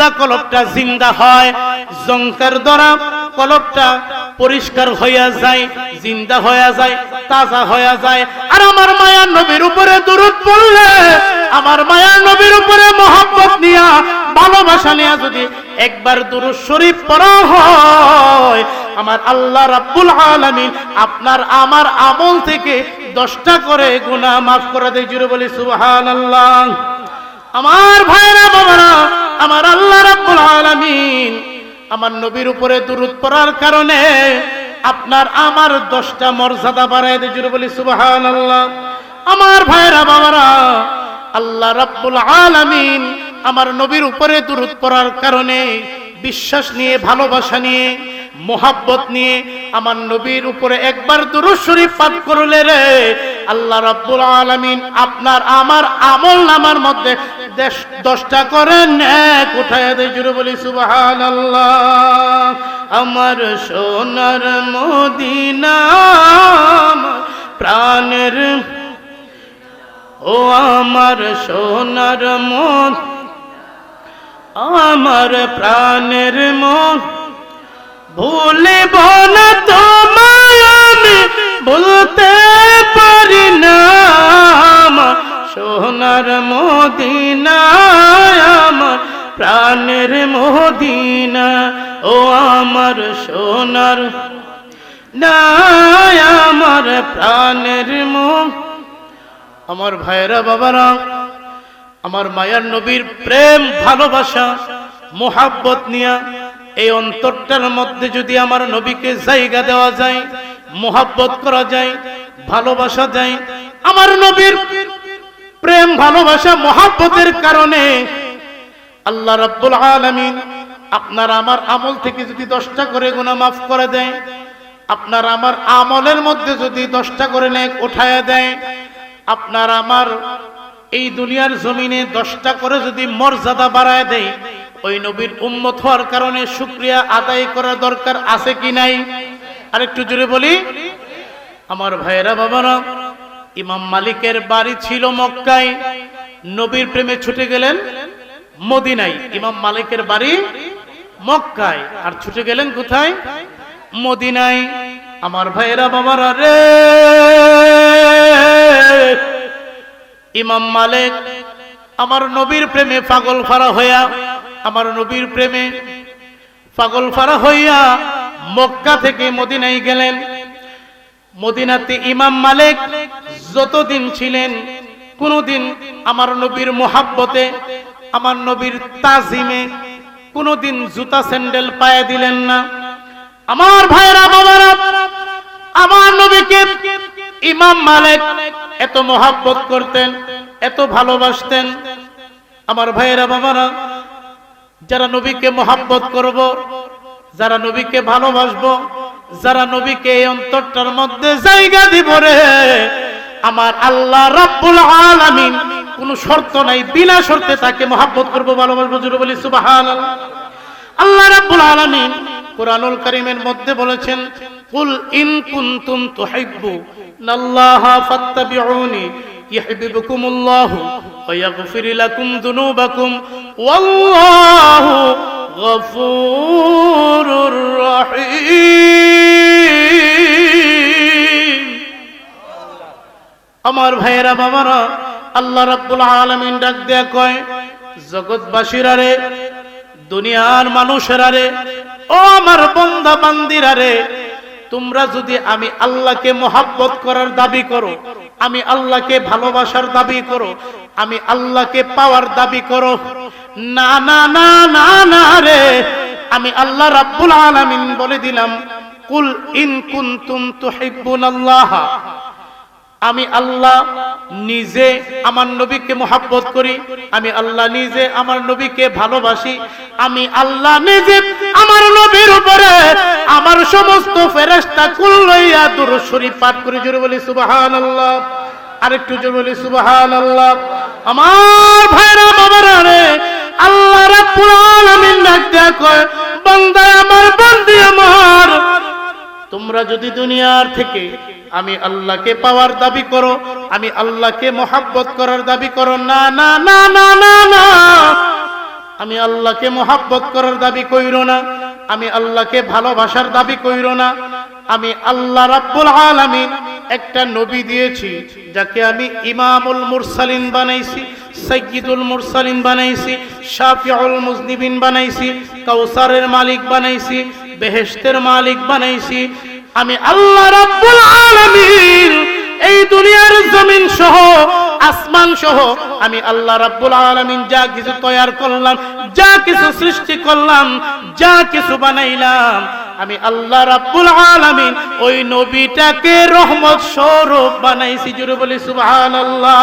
মুর্দা কলবটা জিন্দা হয় জঙ্কার দ্বারা কলবটা পরিষ্কার হইয়া যায়, জিন্দা হইয়া যায়, তাজা হইয়া যায়। আর আমার মায়ার নবীর উপরে দূরত পড়লে, আমার মায়ার নবীর উপরে মহব্বত নিয়া, ভালোবাসা নিয়া যদি একবার দুরুদ শরীফ পড়া হয়, আমার আল্লাহ রাব্বুল আলামিন আপনার আমার আমল থেকে দশটা করে গুনাহ মাফ করে দেয়। জুড়ে বলি, সুবহানাল্লাহ। আমার ভাইরা বাবারা আমার আল্লাহ রাব্বুল আলামিন আমার নবীর উপরে দুরুদ পড়ার কারণে আপনার আমার দশটা মর্যাদা বাড়ায় দিয়ে জুড়ে বলি, সুবহানাল্লাহ। আমার ভাইরা, বাবারা, আল্লাহ রাব্বুল আলামিন আমার নবীর উপরে দুরুদ পড়ার কারণে বিশ্বাস নিয়ে, ভালোবাসা নিয়ে মোহাব্বত নিয়ে আমার নবীর উপরে একবার দুরুদ শরীফ পাঠ করলে রে, আল্লাহ রাব্বুল আলামিন আপনার আমার আমল নামার মধ্যে দেশ- দশটা করে ন্যাক উঠায় দেয় জুড়ে বলি সুবহানাল্লাহ। আমার সোনার মদিনা প্রাণের ও আমার সোনার মন আমার প্রাণের মন ভুলে না তোমায় আমি, বলতে পারি না সোনার মদিনা আমার, প্রাণের মদিনা, ও আমার সোনার না আমার, প্রাণের মন আমার ভাইয়েরা, বাবারা, আমার মায়ার নবীর প্রেম, ভালোবাসা, মোহাব্বত নিয়া এই অন্তরটার মধ্যে যদি আমার নবীকে জায়গা দেওয়া যায়, মোহাব্বত করা যায়, ভালোবাসা যায়, আমার নবীর প্রেম, ভালোবাসা, মোহাব্বতের কারণে আল্লাহ রাব্বুল আলামিন আপনার আমার আমল থেকে যদি দশটা করে গুনাহ মাফ করে দেয়, আপনার আমার আমলের মধ্যে যদি দশটা করে নেক উঠায়া দেয়, আপনার আমার এই দুনিয়ার জমিনে দশটা করে যদি মর্যাদা বাড়ায় দেয় ওই নবীর উম্মত হওয়ার কারণে শুক্রিয়া আদায় করার দরকার আছে কি নাই? আরেকটু জোরে বলি। আমার ভাইয়েরা, বাবারা, ইমাম মালিকের বাড়ি ছিল মক্কায়। নবীর প্রেমে ছুটে গেলেন মদিনায়। ইমাম মালিকের বাড়ি মক্কায়। আর ছুটে গেলেন কোথায়? মদিনায়। আমার ভাইয়েরা, বাবারা, রে! ইমাম মালিক, আমার নবীর প্রেমে পাগল ফারা হইয়া আমার নবীর প্রেমে পাগল ফারা হইয়া মক্কা থেকে মদিনায় গেলেন। মদিনাতে ইমাম মালিক যতদিন ছিলেন, কোনদিন আমার নবীর মোহাব্বতে, আমার নবীর তাজিমে কোনদিন জুতা স্যান্ডেল পায়ে দিলেন না। আমার ভাইরা বাবারা, আমার নবীকে ইমাম মালিক এত মোহাব্বত করতেন, এত ভালোবাসতেন। আমার ভাইয়েরা, বাবারা যারা নবীকে মোহাব্বত করব, যারা নবীকে ভালোবাসবো, যারা নবীকে এই অন্তরটার মধ্যে জায়গা দিব রে। আমার আল্লাহ রাব্বুল আলামিন কোনো শর্ত নাই, বিনা শর্তে তাকে মোহাব্বত করব, ভালোবাসবো জুড়ে বলি সুবহানাল্লাহ। আল্লাহ রাব্বুল আলামিন কোরআনুল কারীমের মধ্যে বলেছেন, কুল ইন কুনতুম তুহিব্বু, নাল্লাহ ফাত্তাবিউনি, ইউহিব্বুকুমুল্লাহু। ইয়াগফির লাকুম যুনুবাকুম ওয়াল্লাহু গফুরুর রহিম আমার ভাইয়েরা, বাবারা, আল্লাহ রাব্বুল আলামিন ডাক দেয়া কয়, জগৎবাসীরা রে, দুনিয়ার মানুষেরা রে, ও আমার বন্ধা বান্দিরা রে তোমরা যদি আমি আল্লাহকে মোহাব্বত করার দাবি করো, আমি আল্লাহকে ভালোবাসার দাবি করো, আমি আল্লাহকে পাওয়ার দাবি করো, না না না না না রে। আমি আল্লাহ রাব্বুল আলামিন বলে দিলাম, কুল ইন কুনতুম তুহিব্বুনাল্লাহ। আমি আল্লাহ নিজে আমার নবীকে মোহাব্বত করি, আমি আল্লাহ নিজে আমার নবীকে ভালোবাসি, আমি আল্লাহ নিজে আমার নবীর উপরে আমার সমস্ত ফেরেশতা কুল লইয়া দুরূদ শরীফ পাঠ করে। জোরে বলি, সুবহানাল্লাহ। আরেকটু জোরে বলি সুবাহান আল্লাহ আমার ভাইরা, বাবারা রে, আল্লাহ রাব্বুল আলামিন ডাক কয় বান্দা আমার, বান্দি আমার। তোমরা যদি দুনিয়ার থেকে আমি আল্লাহকে পাওয়ার দাবি করো, আমি আল্লাহকে মোহাব্বত করার দাবি করো। না না না না না না। আমি আল্লাহকে মোহাব্বত করার দাবি কইর না। আমি আল্লাহকে ভালোবাসার দাবি কইর না। আমি আল্লাহ রাব্বুল আলামিন একটা নবী দিয়েছি, যাকে আমি ইমামুল মুরসালিন বানাইছি সৈয়দুল মুরসালিন বানাইছি, শাফিউল মুজনিবিন বানাইছি, কাউসারের মালিক বানাইছি, বেহেশতের মালিক বানাইছি আমি আল্লাহ রাব্বুল আলামিন, এই দুনিয়ার জমিন সহ, আসমান সহ, আমি আল্লাহ রাব্বুল আলামিন যা কিছু তৈয়ার করলাম, যা কিছু সৃষ্টি করলাম, যা কিছু বানাইলাম, আমি আল্লাহ রাব্বুল আলামিন ওই নবীটাকে রহমত স্বরূপ বানাইছি। জুড়ে বলি সুবহানাল্লাহ,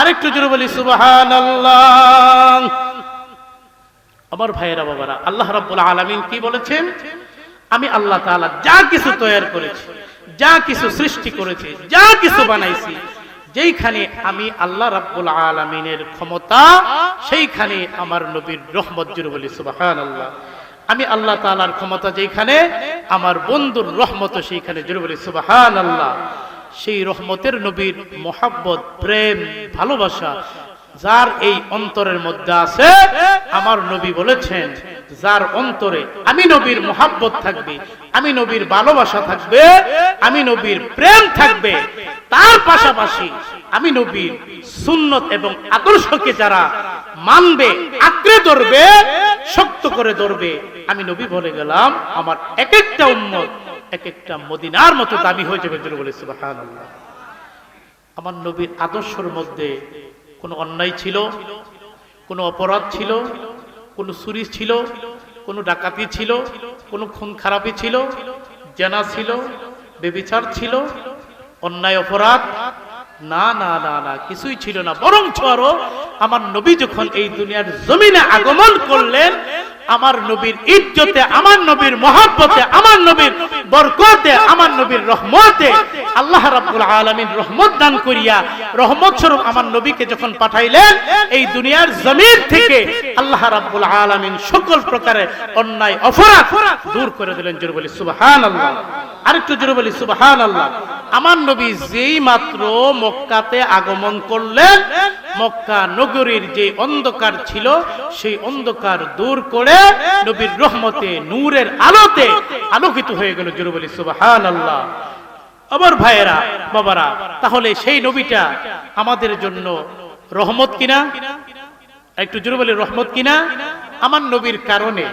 আরেকটু জুড়ে বলি সুবহানাল্লাহ। আমার ভাইয়েরা, বাবারা, আল্লাহ রাব্বুল আলামিন কি বলেছেন? আমি আল্লাহ তাআলা যা কিছু তৈয়ার করেছি, যা কিছু সৃষ্টি করেছি, যা কিছু বানাইছি, যেইখানে আমি আল্লাহ রাব্বুল আলামিনের ক্ষমতা, সেইখানে আমার নবীর রহমত জুড়ে বলি, সুবহানাল্লাহ। আমি আল্লাহ তাআলার ক্ষমতা যেখানে আমার বন্ধুর রহমত সেইখানে জুড়ে বলি, সুবহানাল্লাহ। সেই রহমতের নবীর মোহাব্বত, প্রেম, ভালোবাসা, যার এই অন্তরের মধ্যে আছে, আমার নবী বলেছেন যার অন্তরে আমি নবীর মোহাব্বত থাকবে, আমি নবীর ভালোবাসা থাকবে, আমি নবীর প্রেম থাকবে, তার পাশাপাশি আমি নবীর সুন্নত এবং আদর্শকে যারা মানবে, আঁকড়ে ধরবে, শক্ত করে ধরবে, আমি নবী বলে গেলাম, আমার এক একটা উম্মত এক একটা মদিনার মতো দামি হয়ে যাবে বলে সুবহানাল্লাহ। আমার নবীর আদর্শের মধ্যে কোনো অন্যায় ছিল? কোনো অপরাধ ছিল? কোনো চুরি ছিল, কোনো ডাকাতি ছিল, কোনো খুন খারাপি ছিল, জেনা ছিল, বেবিচার ছিল, অন্যায় অপরাধ? না না না না, কিছুই ছিল না। বরং আরও আমার নবী যখন এই দুনিয়ার জমিনে আগমন করলেন আমার নবীর ইজ্জতে, আমার নবীর মহাব্বতে, আমার নবীর বরকতে, আমার নবীর রহমতে আল্লাহ রাব্বুল আলামিন রহমত দান করিয়া, রহমত স্বরূপ আমার নবীকে যখন পাঠাইলেন, এই দুনিয়ার জমিন থেকে আল্লাহ রাব্বুল আলামিন সকল প্রকারের অন্যায়, অপরাধ দূর করে দিলেন, জোরে বলি, সুবহানাল্লাহ। আরেকটু জোরে বলি, সুবহানাল্লাহ। আমার নবী যেই মাত্র মক্কাতে আগমন করলেন মক্কা নগরীর যে অন্ধকার ছিল, সেই অন্ধকার দূর করে নবীর রহমতে, নূরের আলোতে আলোকিত হয়ে গেল জোরে বলি সুবহানাল্লাহ। আমার ভাইয়েরা, বাবারা, তাহলে সেই নবীটা আমাদের জন্য রহমত কিনা? একটু জোরে রহমত কিনা? আমার নবীর কারণে,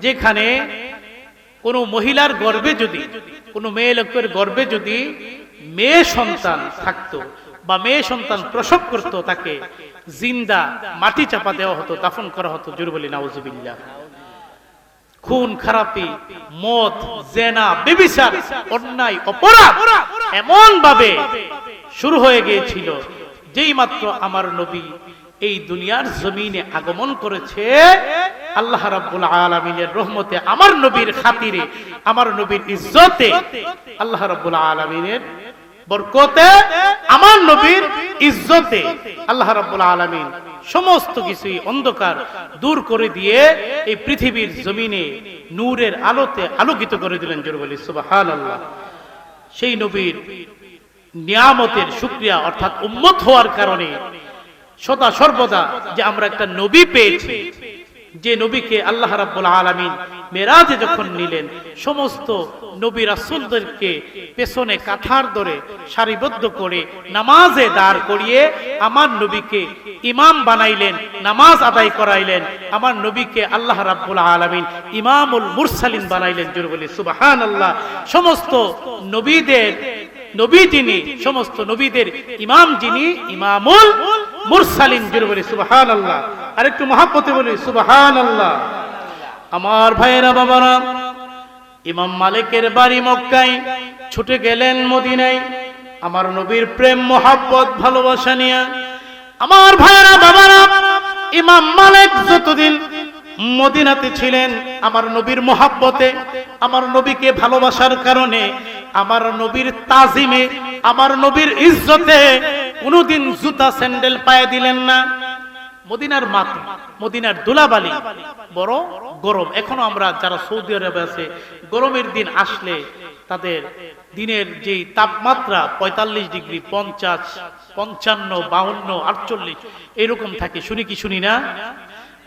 যেখানে কোন মহিলার গর্বে যদি, কোন মেয়ে লোকের গর্বে যদি মেয়ে সন্তান থাকতো বা মেয়ে সন্তান প্রসব করত তাকে, জিন্দা মাটি চাপা দেওয়া হতো, দাফন করা হতো, জোরে বলি, নাউজুবিল্লাহ। খুন, খারাপি, মদ, জেনা, বেবিচার, অন্যায়, অপরাধ এমন ভাবে শুরু হয়ে গিয়েছিল যেই মাত্র আমার নবী এই দুনিয়ার জমিনে আগমন করেছে। আল্লাহ রাব্বুল আলামিনের রহমতে আমার নবীর খাতিরে, আমার নবীর ইজ্জতে আল্লাহ রাব্বুল আলামিনের বরকতে আমার নবীর ইজ্জতে আল্লাহ রাব্বুল আলামিন সমস্ত কিছুই অন্ধকার দূর করে দিয়ে এই পৃথিবীর জমিনে নূরের আলোতে আলোকিত করে দিলেন জোর বলি, সুবহানাল্লাহ। সেই নবীর নিয়ামতের শুকরিয়া অর্থাৎ উম্মত হওয়ার কারণে সদা সর্বদা যে আমরা একটা নবী পেয়েছি যে নবীকে আল্লাহ রাব্বুল আলামিন মেরাজে যখন নিলেন, সমস্ত নবী রাসূলদেরকে পেছনে কাঠার ধরে সারিবদ্ধ করে নামাজে দাঁড় করিয়ে আমার নবীকে ইমাম বানাইলেন, নামাজ আদায় করাইলেন, আমার নবীকে আল্লাহ রাব্বুল আলামিন ইমামুল মুরসালিন বানাইলেন জোরে বলি, সুবহানাল্লাহ। সমস্ত নবীদের, নবী যিনি, সমস্ত নবীদের ইমাম যিনি, ইমামুল মুরসালিন জোরে বলি, সুবহানাল্লাহ। আরেকটু মহাব্বতে বলি, সুবহানাল্লাহ। আমার ভাইয়েরা, বাবারা, ইমাম মালিকের বাড়ি মক্কায় ছুটে গেলেন মদিনায়। আমার নবীর প্রেম, মোহাব্বত, ভালোবাসা নিয়ে। আমার ভাইয়েরা, বাবারা, ইমাম মালিক যতদিন মদিনাতে ছিলেন, আমার নবীর মোহাব্বতে, আমার নবীকে ভালোবাসার কারণে, আমার নবীর তাজিমে, আমার নবীর ইজ্জতে কোনোদিন জুতা স্যান্ডেল পায়ে দিলেন না। মদিনার মাত মদিনার দুলাবালি বড় গরম। এখনও আমরা যারা সৌদি আরবে আছে, গরমের দিন আসলে তাদের দিনের যে তাপমাত্রা পঁয়তাল্লিশ ডিগ্রি, পঞ্চাশ, পঞ্চান্ন, বাউন্ন, আটচল্লিশ, এরকম থাকে। শুনি কি শুনি না?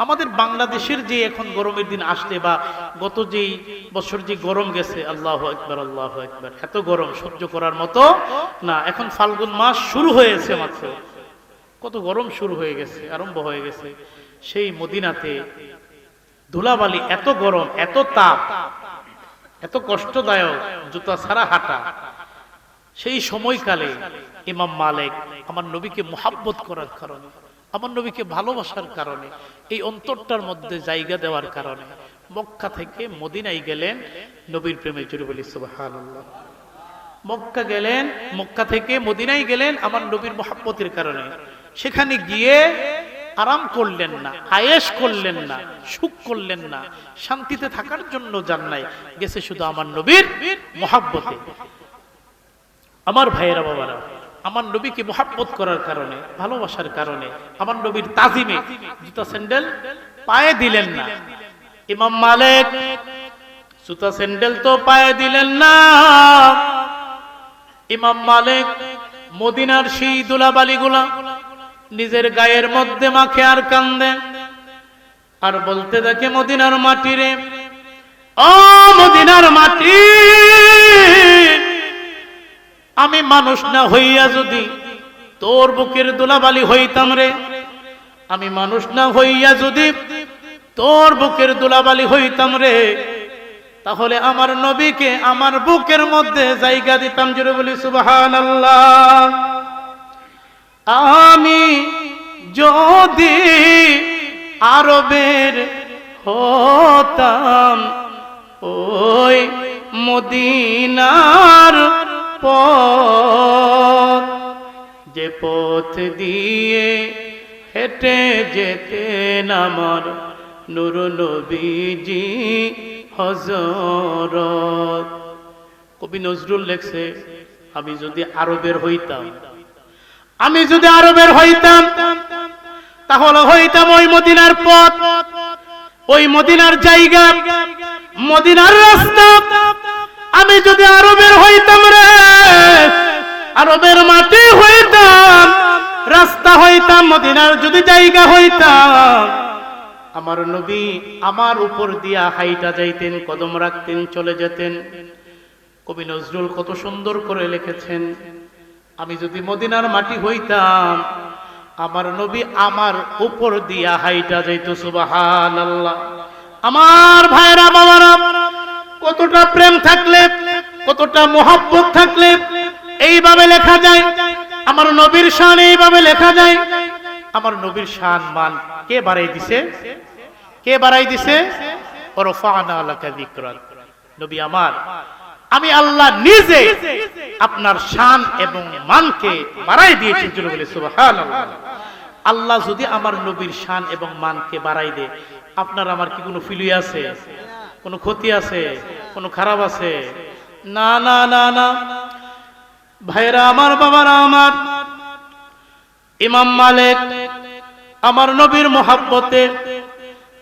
আমাদের বাংলাদেশের যে এখন গরমের দিন আসলে বা গত যেই বছর যে গরম গেছে, আল্লাহ একবার আল্লাহ একবার এত গরম সহ্য করার মতো না। এখন ফাল্গুন মাস শুরু হয়েছে মাত্র। কত গরম শুরু হয়ে গেছে, আরম্ভ হয়ে গেছে। সেই মদিনাতে ধুলাবালি, এত গরম, এত তাপ, এত কষ্টদায়ক, জুতা ছাড়া হাঁটা। সেই সময়কালে ইমাম মালিক আমার নবীকে মোহাব্বত করার কারণে আমার নবীকে ভালোবাসার কারণে, এই অন্তরটার মধ্যে জায়গা দেওয়ার কারণে মক্কা থেকে মদিনায় গেলেন নবীর প্রেমে জুড়ে বলি মক্কা গেলেন, মক্কা থেকে মদিনায় গেলেন আমার নবীর মোহাব্বতের কারণে। সেখানে গিয়ে আরাম করলেন না আয়েস করলেন না, সুখ করলেন না, শান্তিতে থাকার জন্য যান নাই, গেছে শুধু আমার নবীর মোহাব্বতে। আমার ভাইয়েরা, বাবারা আমার নবীকে মোহাব্বত করার কারণে, ভালোবাসার কারণে, আমার নবীর তাজিমে জুতা স্যান্ডেল পায়ে দিলেন না। ইমাম মালিক, জুতা স্যান্ডেল তো পায়ে দিলেন না। ইমাম মালিক মদিনার সেই দুলাবালিগুলা নিজের গায়ের মধ্যে মাখে আর কান্দে। আর বলতে দেখে মদিনার মাটিরে, ও মদিনার মাটি আমি মানুষ না হইয়া যদি তোর বুকের দোলাবালি হইতাম রে, আমি মানুষ না হইয়া যদি তোর বুকের দোলাবালি হইতাম রে, তাহলে আমার নবীকে আমার বুকের মধ্যে জায়গা দিতাম জুড়ে বলি সুবাহান আমি যদি আরবের হতাম, ওই মদিনার পথ, যে পথ দিয়ে হেঁটে যেতেন আমার নুর নবীজি হজরত কবি নজরুল লেখছে, আমি যদি আরবের হইতাম, আমি যদি আরবের হইতাম, তাহলে হইতাম ওই মদিনার পথ, ওই মদিনার জায়গা, মদিনার রাস্তা। আমি যদি আরবের হইতাম রে, আরবের মাটি হইতাম, রাস্তা হইতাম, মদিনার যদি জায়গা হইতাম, আমার নবী আমার উপর দিয়া হাইটা যাইতেন, কদম রাখতেন, চলে যেতেন। কবি নজরুল কত সুন্দর করে লিখেছেন, আমি যদি মদিনার মাটি হইতাম, আমার নবী আমার উপর দিয়া হাইটা যাইত সুবাহান আল্লাহ আমার ভাইরা বাবারা কতটা প্রেম থাকলে, কতটা মোহাব্বত থাকলে, এইভাবে লেখা যায়। আমার নবীর শান এইভাবে লেখা যায়। আমার নবীর শান মান কে বাড়াই দিছে? কে বাড়াই দিছে? নবী আমার, আমি আল্লাহ নিজে আপনার শান এবং মানকে বাড়াই দিয়েছি আল্লাহ যদি আমার নবীর শান এবং মানকে বাড়াই দে আপনার আমার কি কোনো ফিলি আছে? কোনো ক্ষতি আছে, কোনো খারাপ আছে? না না না না। ভাইরা আমার বাবারা, আমার ইমাম মালিক, আমার নবীর মোহাব্বতে,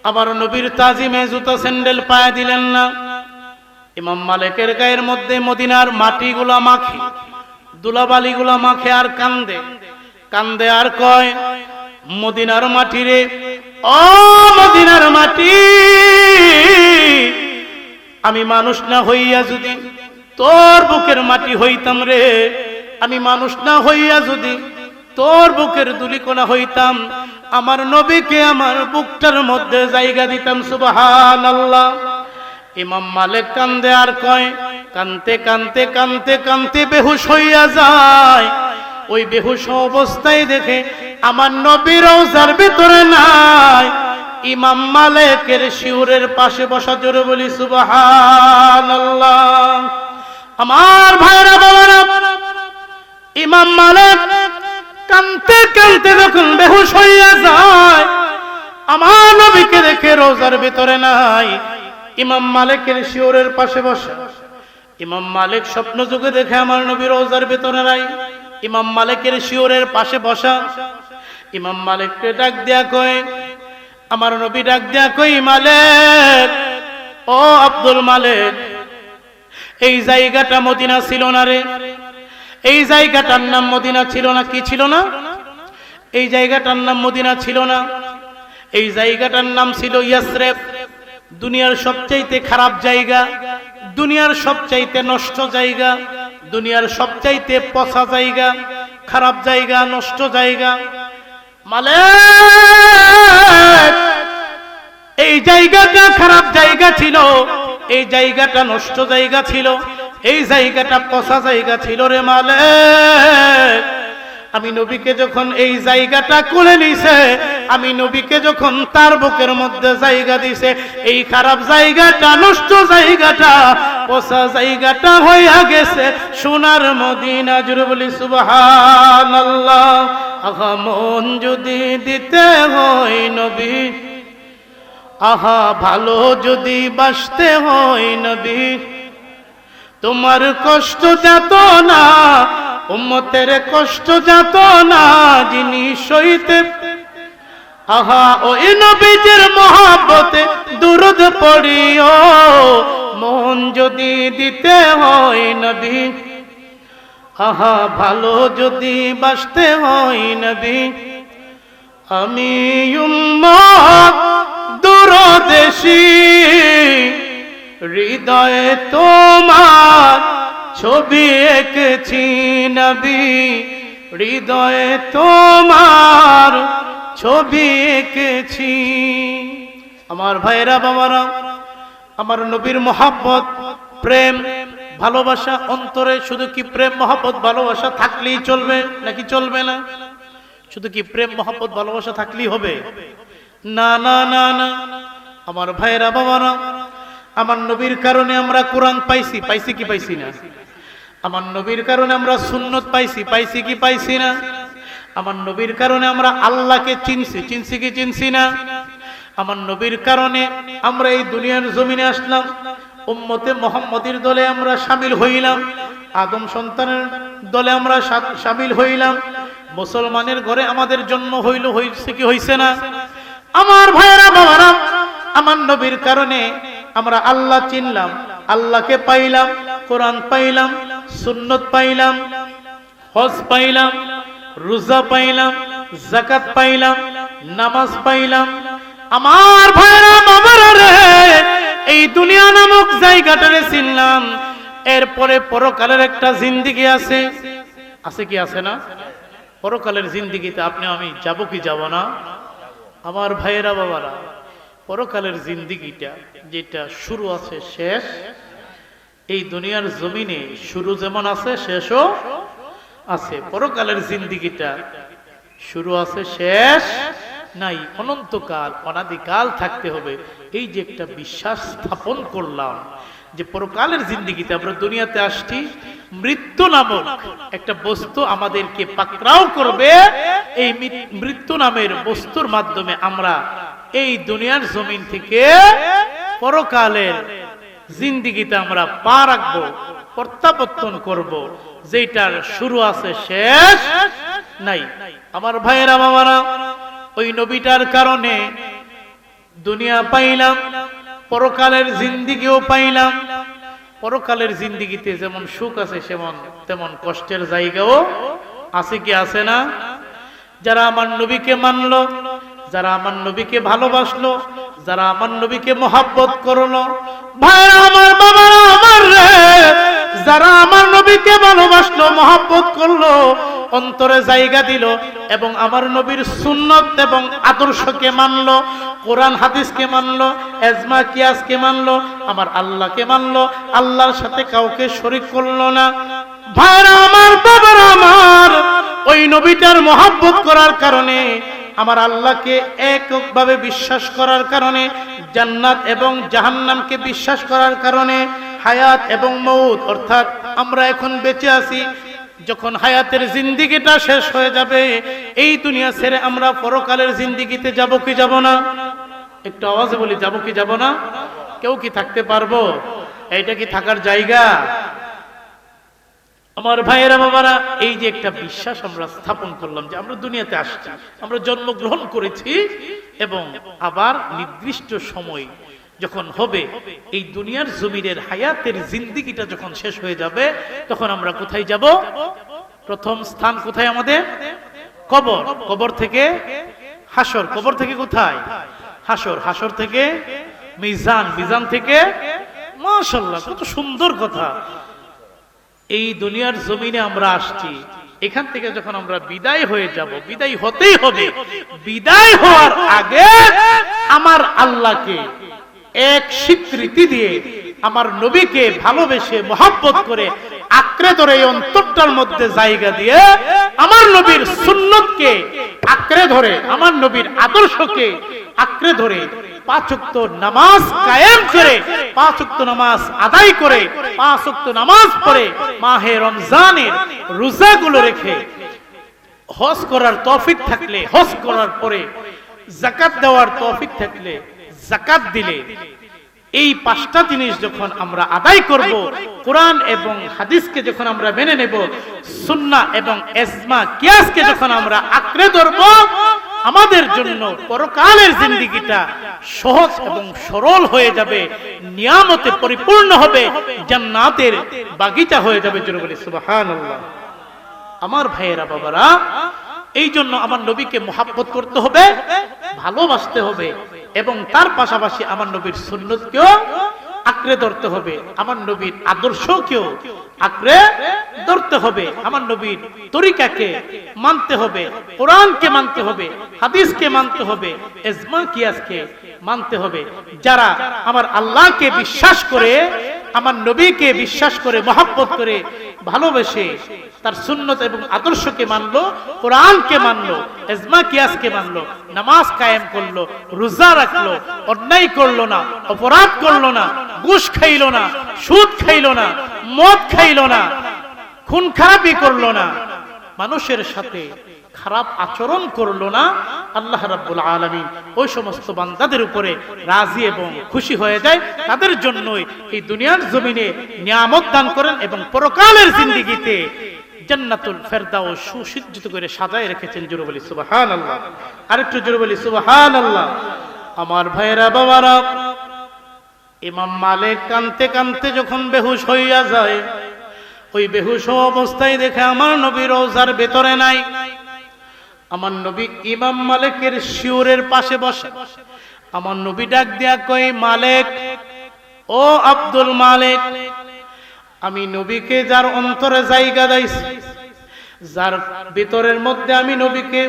আমার নবীর তাজিমে জুতা স্যান্ডেল পায়ে দিলেন না। ইমাম মালিকের গায়ের মধ্যে মদিনার মাটিগুলা মাখে, দুলাবালিগুলা মাখে আর কান্দে। কান্দে আর কয়, মদিনার মাটি রে ও মদিনার মাটি, আমি মানুষ না হইয়া যদি তোর বুকের মাটি হইতাম রে, আমি মানুষ না হইয়া যদি তোর বুকের দুলিকোনা হইতাম, আমার নবীকে আমার বুকটার মধ্যে জায়গা দিতাম সুবাহান আল্লাহ ইমাম মালিক কান্দে আর কয়, কানতে কানতে কানতে কানতে বেহুশ হইয়া যায়। ওই বেহুশ অবস্থায় দেখে আমার নবীর রওজার ভিতরে নাই। ইমাম মালিকের শিউরের পাশে বসা জোরে বলি, সুবহানাল্লাহ। আমার ভাইরা বাবারা ইমাম মালিক কানতে কানতে যখন বেহুশ হইয়া যায়, আমার নবীকে দেখে রোজার ভিতরে নাই। ইমাম মালিকের শিওরের পাশে বসে। ইমাম মালিক স্বপ্ন যুগে দেখে আমার নবী রোজার ভিতরে নাই। ইমাম মালিকের শিওরের পাশে বসা। ইমাম মালিককে ডাক দিয়া কয়, আমার নবী ডাক দিয়া কই মালিক, ও আব্দুল মালিক, এই জায়গাটা মদিনা ছিল না রে? এই জায়গাটার নাম মদিনা ছিল না, কি ছিল না? এই জায়গাটার নাম মদিনা ছিল না। এই জায়গাটার নাম ছিল ইয়াসরেফ। দুনিয়ার সবচাইতে খারাপ জায়গা, দুনিয়ার সবচাইতে নষ্ট জায়গা, দুনিয়ার সবচাইতে পচা জায়গা, খারাপ জায়গা, নষ্ট জায়গা মালিক, এই জায়গাটা খারাপ জায়গা ছিল, এই জায়গাটা নষ্ট জায়গা ছিল, এই জায়গাটা পচা জায়গা ছিল রে মালে আমি নবীকে যখন এই জায়গাটা করে নিছে, আমি নবীকে যখন তার বুকের মধ্যে জায়গা দিছে, এই খারাপ জায়গাটা, নষ্ট জায়গাটা, পচা জায়গাটা হইয়া গেছে। সোনার মদিনা জুড়ে বলি সুবহান আহা, মন যদি দিতে হয় নবী, আহা, ভালো যদি বাসতে হয় নবী, তোমার কষ্ট যাত না উম্মতের কষ্ট যাত না, যিনি সইতে। আহা, ওই নবীজির মহাব্বতে দুরুদ পড়িও। মন যদি দিতে হয় নবী, আহা, ভালো যদি বাসতে হয় নবী। আমি দূরদেশী, হৃদয়ে তোমার ছবি এঁকেছি নবী, হৃদয়ে তোমার ছবি এঁকেছি। আমার ভাইরা বাবারা, আমার নবীর মোহাব্বত, প্রেম, ভালোবাসা অন্তরে শুধু কি প্রেম, মহব্বত, ভালোবাসা থাকলেই চলবে নাকি চলবে না? শুধু কি প্রেম, মহব্বত, ভালোবাসা থাকলেই হবে? না না না না। আমার ভাইরা বাবারা, আমার নবীর কারণে আমরা কোরআন পাইছি। পাইছি কি পাইছি না? আমার নবীর কারণে আমরা সুন্নত পাইছি পাইছি কি পাইছি না? আমার নবীর কারণে আমরা আল্লাহকে চিনছি চিনছি কি চিনছি না? আমার নবীর কারণে আমরা এই দুনিয়ার জমিনে আসলাম, উম্মতে মোহাম্মদের দলে আমরা সামিল হইলাম, আদম সন্তানের দলে আমরা সামিল হইলাম, মুসলমানের ঘরে আমাদের জন্ম হইল, হইছে কি হইছে না? আমার ভাইয়েরা বাবারা আমার নবীর কারণে আমরা আল্লাহ চিনলাম, আল্লাহকে পাইলাম, কোরআন পাইলাম সুন্নত পাইলাম, হজ পাইলাম, রোজা পাইলাম জাকাত পাইলাম, নামাজ পাইলাম। আমার ভাইরা বাবারা রে, এই দুনিয়া নামক জায়গাটারে চিনলাম। এরপরে পরকালের একটা জিন্দিগি আছে। আছে কি আছে না? পরকালের জিন্দিগিতে আপনি, আমি যাব কি যাব না? আমার ভাইয়েরা, বাবারা, পরকালের জিন্দিগিটা যেটা শুরু আছে, শেষ। এই দুনিয়ার জমিনে শুরু যেমন আছে, শেষও আছে। পরকালের জিন্দিগিটা শুরু আছে, শেষ নাই। অনন্তকাল, অনাদিকাল থাকতে হবে। এই যে একটা বিশ্বাস স্থাপন করলাম যে পরকালের জিন্দিগিতে আমরা দুনিয়াতে আসছি, মৃত্যু নামক একটা বস্তু আমাদেরকে পাকড়াও করবে। এই মৃত্যু নামের বস্তুর মাধ্যমে আমরা এই দুনিয়ার জমিন থেকে পরকালের জিন্দিগিতে আমরা পা রাখব, প্রত্যাবর্তন করব। যেটার শুরু আছে, শেষ নাই। আমার ভাইয়েরা বাবারা ওই নবীটার কারণে দুনিয়া পাইলাম, পরকালের জিন্দিগিও পাইলাম। পরকালের জিন্দিগিতে যেমন সুখ আছে, সেমন তেমন কষ্টের জায়গাও আছে কি আছে না? যারা আমার নবীকে মানলো যারা আমার নবীকে ভালোবাসলো, যারা আমার নবীকে মহাব্বত করল, ভাইরা আমার বাবারা আমার রে, যারা আমার নবীকে ভালোবাসলো, মহাব্বত করল, অন্তরে জায়গা দিল এবং আমার নবীর সুন্নত এবং আদর্শকে মানলো, কোরআন হাদিসকে মানলো, এজমা কিয়াসকে মানলো, আমার আল্লাহকে মানলো, আল্লাহর সাথে কাউকে শরিক করল না। ভাইরা আমার বাবারা আমার, ওই নবীটার মহাব্বত করার কারণে আমার আল্লাহকে এককভাবে বিশ্বাস করার কারণে, জান্নাত এবং জাহান্নামকে বিশ্বাস করার কারণে হায়াত এবং মৌত অর্থাৎ আমরা এখন বেঁচে আছি, যখন হায়াতের জিন্দিগিটা শেষ হয়ে যাবে, এই দুনিয়া ছেড়ে আমরা পরকালের জিন্দিগিতে যাব কি যাব না? একটু আওয়াজে বলি, যাব কি যাব না? কেউ কি থাকতে পারব? এইটা কি থাকার জায়গা? আমার ভাইয়েরা, বাবারা, এই যে একটা বিশ্বাস আমরা স্থাপন করলাম যে আমরা দুনিয়াতে আসছি, আমরা জন্মগ্রহণ করেছি এবং আবার নির্দিষ্ট সময় যখন হবে, এই দুনিয়ার জমিনের হায়াতের জিন্দিগিটা যখন শেষ হয়ে যাবে, তখন আমরা কোথায় যাব? প্রথম স্থান কোথায় আমাদের? কবর। কবর থেকে হাসর। কবর থেকে কোথায়? হাসর। হাসর থেকে মিজান। মিজান থেকে মাশাল্লাহ কত সুন্দর কথা। এই দুনিয়ার জমিনে আমরা আসছি, এখান থেকে যখন আমরা বিদায় হয়ে যাব, বিদায় হতেই হবে। বিদায় হওয়ার আগে আমার আল্লাহকে এক স্বীকৃতি দিয়ে, আমার নবীকে ভালোবেসে, মহাব্বত করে, আঁকড়ে ধরে এই অন্তরটার মধ্যে জায়গা দিয়ে আমার নবীর সুন্নতকে আঁকড়ে ধরে, আমার নবীর আদর্শকে আঁকড়ে ধরে পাঁচক্ত নামাজ কায়েম করে পাঁচক্ত নামাজ আদায় করে পাঁচক্ত নামাজ পড়ে, মাহে রমজানের রেখে হজ করার থাকলে, হজ করার পরে জাকাত দেওয়ার থাকলে জাকাত দিলে, এই পাঁচটা জিনিস যখন আমরা আদায় করব, কোরআন এবং হাদিসকে যখন আমরা মেনে নেব, সুন্নাহ এবং এজমা কিয়াসকে যখন আমরা আঁকড়ে ধরব আমাদের জন্য পরকালের জিন্দিগিটা সহজ এবং সরল হয়ে যাবে, নিয়ামতে পরিপূর্ণ হবে, জান্নাতের বাগিচা হয়ে যাবে সুবহানাল্লাহ। আমার ভাইয়েরা, বাবারা এই জন্য আমার নবীকে মোহাব্বত করতে হবে, ভালোবাসতে হবে এবং তার পাশাপাশি আমার নবীর সুন্নতকেও আঁকড়ে ধরতে হবে। আমার নবীর আদর্শকেও আঁকড়ে ধরতে হবে। আমার নবীর তরিকাকে মানতে হবে। কোরআনকে মানতে হবে। হাদিসকে মানতে হবে। এজমা কিয়াসকে মানতে হবে। যারা আমার আল্লাহকে বিশ্বাস করে, আমার নবীকে বিশ্বাস করে, মহাব্বত করে, ভালোবেসে তার সুন্নত এবং আদর্শকে মানলো, কোরআনকে মানলো এজমা কিয়াসকে মানলো, নামাজ কায়েম করল, রোজা রাখল, অন্যায় করল না, অপরাধ করল না, ঘুষ খাইল না, সুদ খাইল না, মদ খাইলো না, খুন খারাপই করল না, মানুষের সাথে খারাপ আচরণ করল না, আল্লাহ রাব্বুল আলামিন ওই সমস্ত বান্দাদের উপরে রাজি এবং খুশি হয়ে যায়, তাদের জন্যই এই দুনিয়ার জমিনে নিয়ামত দান করেন এবং পরকালের জিন্দিগিতে জান্নাতুল ফেরদাও সুসজ্জিত করে সাজায় রেখেছেন জোরে বলি, সুবহানাল্লাহ। আরেকটু জোরে বলি, সুবহানাল্লাহ। আমার ভাইয়েরা, বাবারা, ইমাম মালিক কানতে কানতে যখন বেহুশ হইয়া যায়, ওই বেহুশ অবস্থায় দেখে আমার নবী রোজার ভেতরে নাই। আমার নবী ইমাম মালিকের শিওরের পাশে বসে। আমার নবী ডাক দিয়া কই মালিক, ও আব্দুল মালিক আমি নবীকে যার অন্তরে জায়গা দিয়েছি, যার ভিতরের মধ্যে আমি নবীকে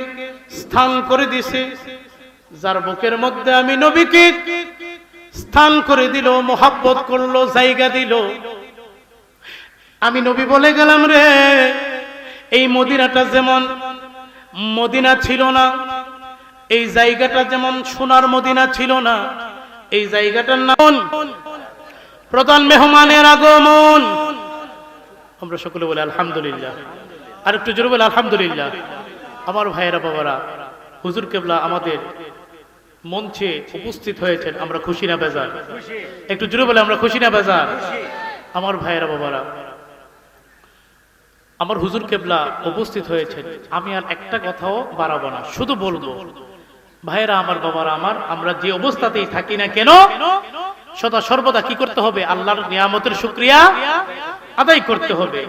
স্থান করে দিছি যার বুকের মধ্যে আমি নবীকে স্থান করে দিল, মোহাব্বত করল, জায়গা দিল। আমি নবী বলে গেলাম রে, এই মদিনাটা যেমন মদিনা ছিল না, এই জায়গাটা যেমন সোনার মদিনা ছিল না, এই জায়গাটার নাম প্রধান মেহমানের আগমন। আমরা সকলে বলে, আলহামদুলিল্লাহ। আর একটু জোরে বলে, আলহামদুলিল্লাহ। আমার ভাইয়েরা, বাবারা, হুজুর কেবলা আমাদের মঞ্চে উপস্থিত হয়েছেন, আমরা খুশি না বেজার? একটু জোরে বলে, আমরা খুশি না বেজার? আমার ভাইয়েরা, বাবারা, আমার হুজুর কেবলা উপস্থিত হয়েছেন, আমি আর একটা কথাও বাড়াবো না, শুধু বলব, ভাইয়েরা, আমার বাবারা, আমার, আমরা যে অবস্থাতেই থাকি না কেন সদা সর্বদা কি করতে হবে? আল্লাহর নিয়ামতের শুক্রিয়া আদায় করতে হবে।